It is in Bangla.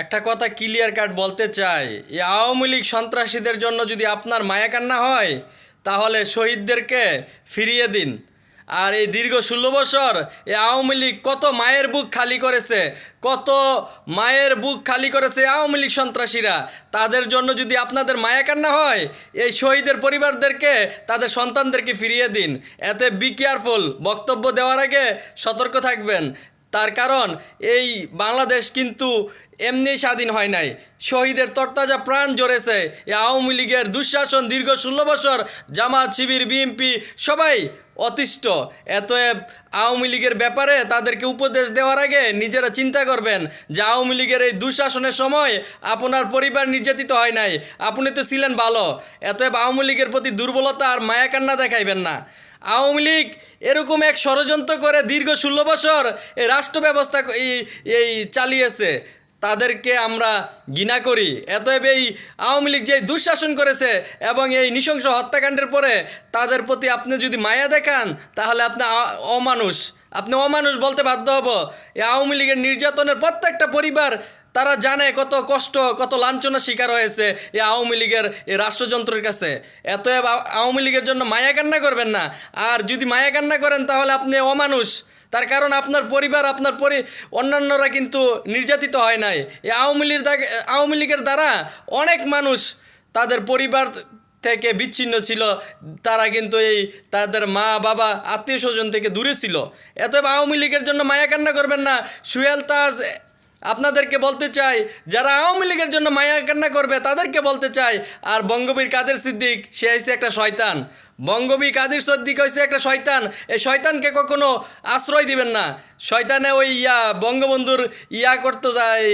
একটা কথা ক্লিয়ার কাট বলতে চাই, এই আওয়ামী লীগ সন্ত্রাসীদের জন্য যদি আপনার মায়াকান্না হয়, তাহলে শহীদদেরকে ফিরিয়ে দিন। আর এই দীর্ঘ ষোলো বছর এই আওয়ামী লীগ কত মায়ের বুক খালি করেছে, কত মায়ের বুক খালি করেছে আওয়ামী লীগ সন্ত্রাসীরা। তাদের জন্য যদি আপনাদের মায়াকান্না হয়, এই শহীদের পরিবারদেরকে, তাদের সন্তানদেরকে ফিরিয়ে দিন। এতে বি কেয়ারফুল বক্তব্য দেওয়ার আগে সতর্ক থাকবেন। তার কারণ, এই বাংলাদেশ কিন্তু এমনি স্বাধীন হয় নাই। শহীদের তরতাজা প্রাণ জড়েছে এই আওয়ামী লীগের দুঃশাসন দীর্ঘ ষোলো বছর, জামাত, শিবির, বিএনপি সবাই অতিষ্ঠ। এতএব আওয়ামী লীগের ব্যাপারে তাদেরকে উপদেশ দেওয়ার আগে নিজেরা চিন্তা করবেন যে আওয়ামী লীগের এই দুঃশাসনের সময় আপনার পরিবার নির্যাতিত হয় নাই। আপনি তো ছিলেন ভালো। এতএব আওয়ামী লীগের প্রতি দুর্বলতা আর মায়াকান্না দেখাইবেন না। আওয়ামী লীগ এরকম এক ষড়যন্ত্র করে দীর্ঘ ষোলো বছর এই রাষ্ট্র ব্যবস্থা এই চালিয়েছে, তাদেরকে আমরা ঘৃণা করি। এতএব এই আওয়ামী লীগ যে দুঃশাসন করেছে এবং এই নৃশংস হত্যাকাণ্ডের পরে তাদের প্রতি আপনি যদি মায়া দেখান, তাহলে আপনি অমানুষ। আপনি অমানুষ বলতে বাধ্য হব। এই আওয়ামী লীগের নির্যাতনের প্রত্যেকটা পরিবার তারা জানে কত কষ্ট, কত লাঞ্ছনা শিকার হয়েছে এই আওয়ামী লীগের এই রাষ্ট্রযন্ত্রের কাছে। আ- আওয়ামী লীগের জন্য মায়া কান্না করবেন না। আর যদি মায়া কান্না করেন, তাহলে আপনি অমানুষ। তার কারণ আপনার পরিবার, আপনার পরি অন্যান্যরা কিন্তু নির্যাতিত হয় নাই। এই আওয়ামী লীগ আওয়ামী লীগের দ্বারা অনেক মানুষ তাদের পরিবার থেকে বিচ্ছিন্ন ছিল। তারা কিন্তু এই তাদের মা, বাবা আত্মীয় স্বজন থেকে দূরে ছিল। এতএব আওয়ামী লীগের জন্য মায়া কান্না করবেন না। সুয়েল তাজ আপনাদেরকে বলতে চাই, যারা আওয়ামী লীগের জন্য মায়া কান্না করবে, তাদেরকে বলতে চাই, আর বঙ্গবীর কাদের সিদ্দিক, সে হয়েছে একটা শয়তান। বঙ্গবী কাদের সিদ্দিক হয়েছে একটা শয়তান, এই শয়তানকে কখনো আশ্রয় দিবেন না। শয়তানে ওই ইয়া, বঙ্গবন্ধুর ইয়া করতে যায়